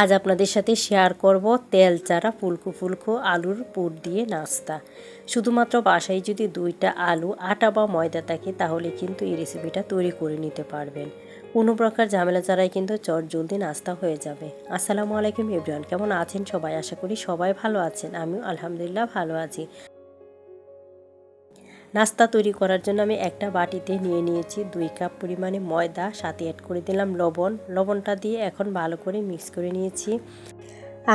আজ আপনাদের সাথে শেয়ার করব তেল চারা, ফুলকো ফুলকো, আলুর পুর দিয়ে নাস্তা। শুধুমাত্র বাসায় যদি দুইটা আলু, আটা বা ময়দা থাকে, তাহলে কিন্তু এই রেসিপিটা তৈরি করে নিতে পারবেন। কোনো প্রকার ঝামেলা ছাড়াই কিন্তু চট জলদি নাস্তা হয়ে যাবে। আসসালামু আলাইকুম, এভরিওয়ান। কেমন আছেন সবাই? আশা করি সবাই ভালো আছেন। আমিও আলহামদুলিল্লাহ ভালো আছি। নাস্তা তৈরি করার জন্য আমি একটা বাটিতে নিয়ে নিয়েছি দুই কাপ পরিমাণে ময়দা, সাথে অ্যাড করে দিলাম লবণ। লবণটা দিয়ে এখন ভালো করে মিক্স করে নিয়েছি।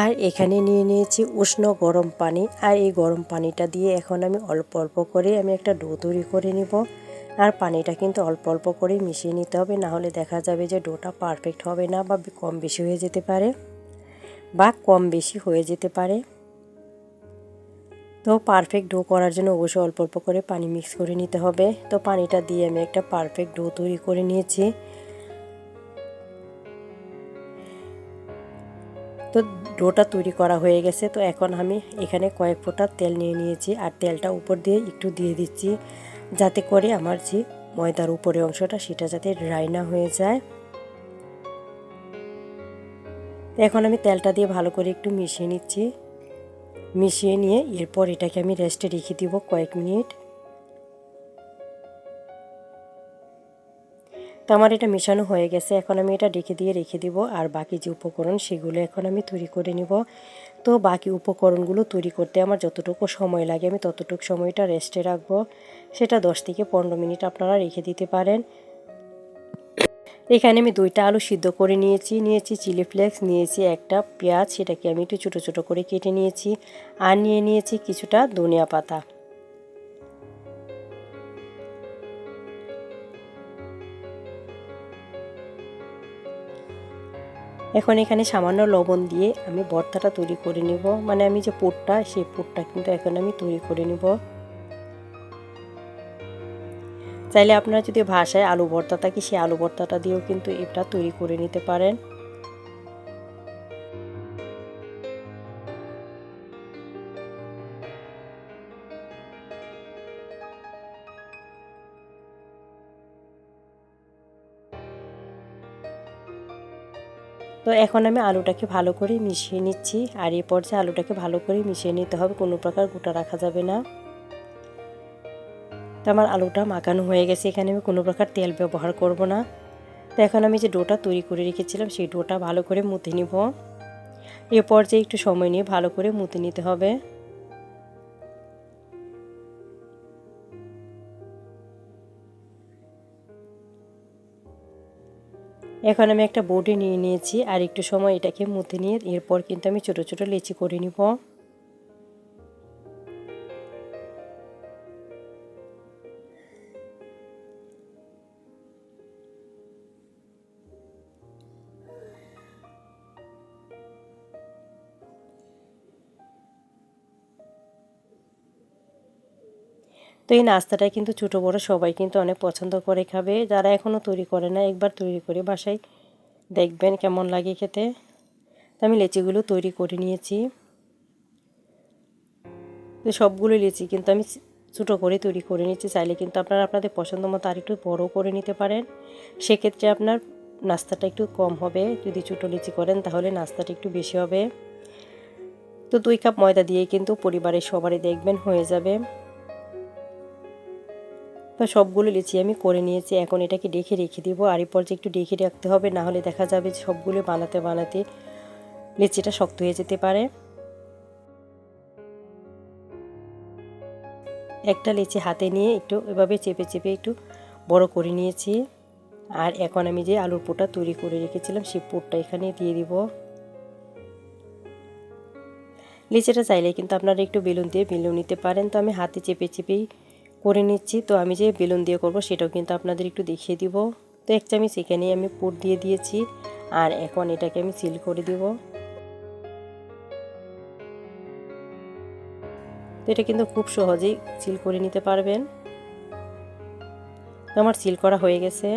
আর এখানে নিয়ে নিয়েছি উষ্ণ গরম পানি। আর এই গরম পানিটা দিয়ে এখন আমি অল্প অল্প করে আমি একটা ডো তৈরি করে নিব। আর পানিটা কিন্তু অল্প অল্প করে মিশিয়ে নিতে হবে, না হলে দেখা যাবে যে ডোটা পারফেক্ট হবে না বা কম বেশি হয়ে যেতে পারে বা কম বেশি হয়ে যেতে পারে। তো পারফেক্ট ডো করার জন্য অবশ্যই অল্প অল্প করে পানি মিক্স করে নিতে হবে। তো পানিটা দিয়ে আমি একটা পারফেক্ট ডো তৈরি করে নিয়েছি। তো ডোটা তৈরি করা হয়ে গেছে। তো এখন আমি এখানে কয়েক ফোঁটা তেল নিয়ে নিয়েছি আর তেলটা উপর দিয়ে একটু দিয়ে দিচ্ছি যাতে করে আমার যে ময়দার উপরে অংশটা সেটা যাতে ড্রাই না হয়ে যায়। এখন আমি তেলটা দিয়ে ভালো করে একটু মিশিয়ে নিচ্ছি। মিশিয়ে নিয়ে এরপর এটাকে আমি রেস্টে রেখে দিব কয়েক মিনিট। তো আমার এটা মেশানো হয়ে গেছে, এখন আমি এটা ডেকে দিয়ে রেখে দিব, আর বাকি যে উপকরণ সেগুলো এখন আমি তৈরি করে নিব। তো বাকি উপকরণগুলো তৈরি করতে আমার যতটুকু সময় লাগে আমি ততটুকু সময়টা রেস্টে রাখব। সেটা দশ থেকে পনেরো মিনিট আপনারা রেখে দিতে পারেন। এখানে আমি দুইটা আলু সিদ্ধ করে নিয়েছি নিয়েছি চিলি ফ্লেক্স, নিয়েছি একটা পেঁয়াজ, সেটাকে আমি একটু ছোটো ছোটো করে কেটে নিয়েছি আর নিয়ে নিয়েছি কিছুটা ধনিয়া পাতা। এখন এখানে সামান্য লবণ দিয়ে আমি ভর্তাটা তৈরি করে নেব। মানে আমি যে পোটটা সেই পোটটা কিন্তু এখন আমি তৈরি করে নেব। চাইলে আপনারা যদি ভাষায় আলু ভর্তা থাকে, সেই আলু ভর্তাটা দিয়েও কিন্তু এটা তৈরি করে নিতে পারেন। তো এখন আমি আলুটাকে ভালো করে মিশিয়ে নিচ্ছি, আর এই পর্যায়ে আলুটাকে ভালো করে মিশিয়ে নিতে হবে, কোনো প্রকার গোটা রাখা যাবে না। তো আমার আলুটা মাখানো হয়ে গেছে। এখানে আমি কোনো প্রকার তেল ব্যবহার করব না। তো এখন আমি যে ডোটা তৈরি করে রেখেছিলাম, সেই ডোটা ভালো করে মুতে নিব। এ পর্যায়ে একটু সময় নিয়ে ভালো করে মুতে নিতে হবে। এখন আমি একটা বোর্ডে নিয়ে নিয়েছি, আর একটু সময় এটাকে মুতে নিয়ে এরপর কিন্তু আমি ছোটো ছোটো লেচি করে নিব। তো এই নাস্তাটা কিন্তু ছোটো বড়ো সবাই কিন্তু অনেক পছন্দ করে খাবে। যারা এখনও তৈরি করে না, একবার তৈরি করে বাসায় দেখবেন কেমন লাগে খেতে। তো আমি লেচিগুলো তৈরি করে নিয়েছি। তো সবগুলো লেচি কিন্তু আমি ছোটো করে তৈরি করে নিচ্ছি চাইলে কিন্তু আপনারা আপনাদের পছন্দ মতো আর একটু বড়ো করে নিতে পারেন। সেক্ষেত্রে আপনার নাস্তাটা একটু কম হবে। যদি ছোটো লিচি করেন তাহলে নাস্তাটা একটু বেশি হবে। তো দুই কাপ ময়দা দিয়ে কিন্তু পরিবারের সবারই দেখবেন হয়ে যাবে। তো সবগুলো লিচি আমি করে নিয়েছি। এখন এটাকে ডেকে রেখে দিব। আর এই পর্যায়ে একটু ডেকে রাখতে হবে, না হলে দেখা যাবে সবগুলো বানাতে বানাতে লিচিটা শক্ত হয়ে যেতে পারে। একটা লিচি হাতে নিয়ে একটু এভাবে চেপে চেপে একটু বড় করে নিয়েছি। আর এখন আমি যে আলুর পোটা তৈরি করে রেখেছিলাম, সেই পোটটা এখানে দিয়ে দিব। লিচিটা চাইলে কিন্তু আপনারা একটু বেলুন দিয়ে বেলুন নিতে পারেন। তো আমি হাতে চেপে চেপেই করে নিচ্ছি। তো আমি যে বেলুন দিয়ে করব সেটাও কিন্তু আপনাদের একটু দেখিয়ে দিব। তো এক চামচ এখানে আমি পুর দিয়ে দিয়েছি আর এখন এটাকে আমি সিল করে দিব। তো এটা কিন্তু খুব সহজেই সিল করে নিতে পারবেন। তো আমার সিল করা হয়ে গেছে।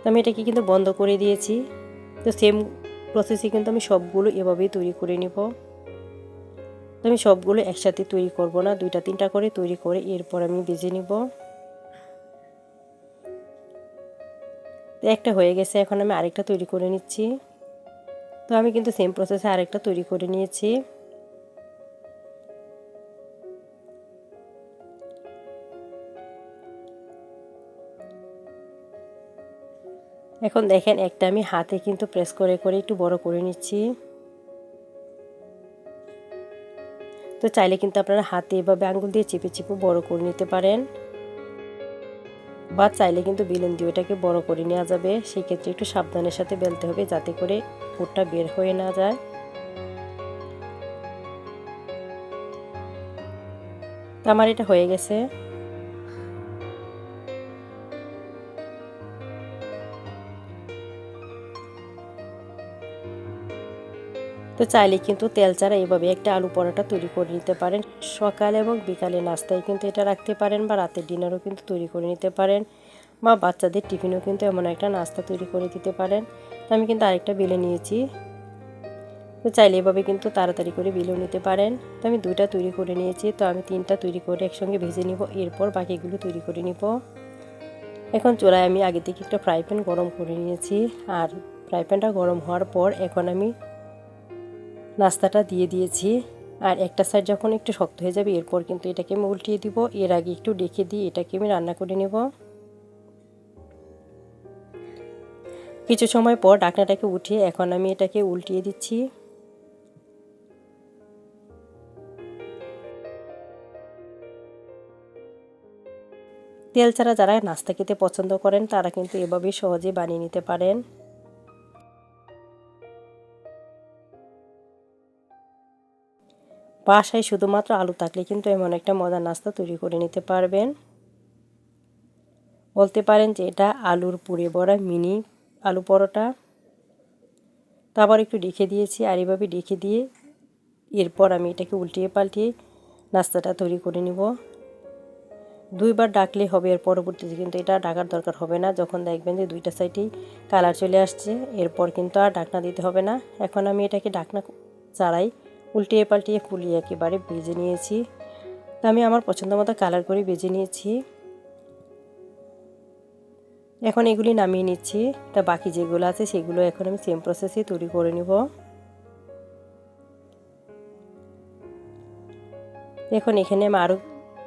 তো আমি এটাকে কিন্তু বন্ধ করে দিয়েছি। তো সেম প্রসেসে কিন্তু আমি সবগুলো এভাবেই তৈরি করে নেব। তো আমি সবগুলো একসাথে তৈরি করব না, দুইটা তিনটা করে তৈরি করে এরপর আমি বেজে নিব। একটা হয়ে গেছে, এখন আমি আরেকটা তৈরি করে নিচ্ছি। তো আমি কিন্তু সেম প্রসেসে আরেকটা তৈরি করে নিয়েছি। এখন দেখেন, একটা আমি হাতে কিন্তু প্রেস করে করে একটু বড় করে নিচ্ছি। তো চাইলে কিন্তু আপনারা হাতে এভাবে আঙ্গুল দিয়ে চেপে চেপে বড় করে নিতে পারেন। বা চাইলে কিন্তু বিলেন দিয়ে ওটাকে বড় করে নেওয়া যাবে। সেক্ষেত্রে একটু সাবধানের সাথে বেলতে হবে যাতে করে পুরটা বের হয়ে না যায়। আমার এটা হয়ে গেছে। তো চাইলে কিন্তু তেল ছাড়া এইভাবে একটা আলু পরোটা তৈরি করে নিতে পারেন। সকাল এবং বিকালে নাস্তায় কিন্তু এটা রাখতে পারেন বা রাতের ডিনারও কিন্তু তৈরি করে নিতে পারেন। বা বাচ্চাদের টিফিনও কিন্তু এমন একটা নাস্তা তৈরি করে দিতে পারেন। তো আমি কিন্তু আরেকটা বেলে নিয়েছি। তো চাইলে এভাবে কিন্তু তাড়াতাড়ি করে বিলেও নিতে পারেন। তো আমি দুইটা তৈরি করে নিয়েছি। তো আমি তিনটা তৈরি করে একসঙ্গে ভেজে নিব। এরপর বাকিগুলো তৈরি করে নিব। এখন চোলায় আমি আগে থেকে একটা ফ্রাই প্যান গরম করে নিয়েছি। আর ফ্রাই প্যানটা গরম হওয়ার পর এখন আমি নাস্তাটা দিয়ে দিয়েছি। আর একটা সাইড যখন একটু শক্ত হয়ে যাবে, এরপর কিন্তু এটাকে আমি উল্টিয়ে দিব। এর আগে একটু ডেকে দিয়ে এটাকে আমি রান্না করে নেব। কিছু সময় পর ডাকনাটাকে উঠিয়ে এখন আমি এটাকে উল্টিয়ে দিচ্ছি। তেল ছাড়া যারা নাস্তা খেতে পছন্দ করেন, তারা কিন্তু এভাবেই সহজে বানিয়ে নিতে পারেন। বাসায় শুধুমাত্র আলু থাকলে কিন্তু এমন একটা মজার নাস্তা তৈরি করে নিতে পারবেন। বলতে পারেন যে এটা আলুর পুড়ে বড়া মিনি আলু পরোটা। তো আবার একটু ডেকে দিয়েছি আর এভাবে ডেকে দিয়ে এরপর আমি এটাকে উল্টিয়ে পাল্টিয়ে নাস্তাটা তৈরি করে নিব। দুইবার ডাকলে হবে এর পরবর্তীতে কিন্তু এটা ডাকার দরকার হবে না। যখন দেখবেন যে দুইটা সাইডেই কালার চলে আসছে, এরপর কিন্তু আর ডাকনা দিতে হবে না। এখন আমি এটাকে ডাকনা চাড়াই উল্টিয়ে পাল্টিয়ে ফুলিয়ে একেবারে ভেজে নিয়েছি। তো আমি আমার পছন্দ মতো কালার করে ভেজে নিয়েছি। এখন এগুলি নামিয়ে নিচ্ছি। তা বাকি যেগুলো আছে সেগুলো এখন আমি সেম প্রসেসে তৈরি করে নিব। এখন এখানে আমি আরও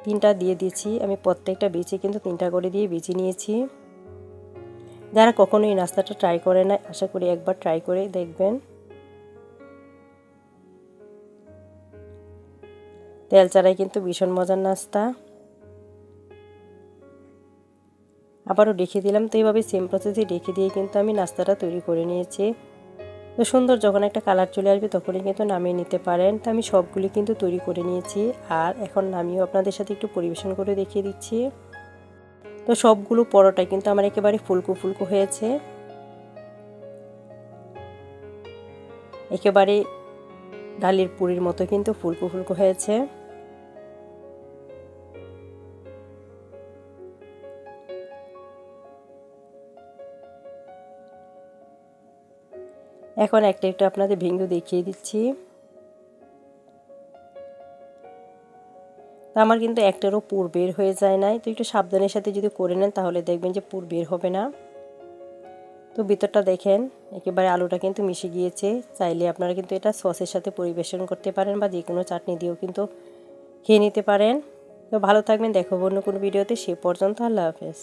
তিনটা দিয়ে দিয়েছি। আমি প্রত্যেকটা বেছে কিন্তু তিনটা করে দিয়ে বেছে নিয়েছি। যারা কখনো এই নাস্তাটা ট্রাই করে না, আশা করি একবার ট্রাই করে দেখবেন। তেল চারাই কিন্তু ভীষণ মজার নাস্তা। আবারও রেখে দিলাম, তো এইভাবে সেম প্রসেসে রেখে দিয়ে কিন্তু আমি নাস্তাটা তৈরি করে নিয়েছি। তো সুন্দর যখন একটা কালার চলে আসবে তখনই কিন্তু নামিয়ে নিতে পারেন। তো আমি সবগুলি কিন্তু তৈরি করে নিয়েছি, আর এখন নামিয়েও আপনাদের সাথে একটু পরিবেশন করে দেখিয়ে দিচ্ছি। তো সবগুলো পরোটা কিন্তু আমার একেবারে ফুলকো ফুলকো হয়েছে। একেবারে ডালের পুরির মতো কিন্তু ফুলকো ফুলকো হয়েছে। এখন একটা একটা আপনাদের ভেঙে দেখিয়ে দিচ্ছি। তা আমার কিন্তু একটারও পুর বের হয়ে যায় নাই। তো একটু সাবধানের সাথে যদি করে নেন, তাহলে দেখবেন যে পুর বের হবে না। তো ভিতরটা দেখেন, একেবারে আলুটা কিন্তু মিশে গিয়েছে। চাইলে আপনারা কিন্তু এটা সসের সাথে পরিবেশন করতে পারেন বা যে কোনো চাটনি দিয়েও কিন্তু খেয়ে নিতে পারেন। তো ভালো থাকবেন, দেখো অন্য কোনো ভিডিওতে, সে পর্যন্ত আল্লাহ হাফেজ।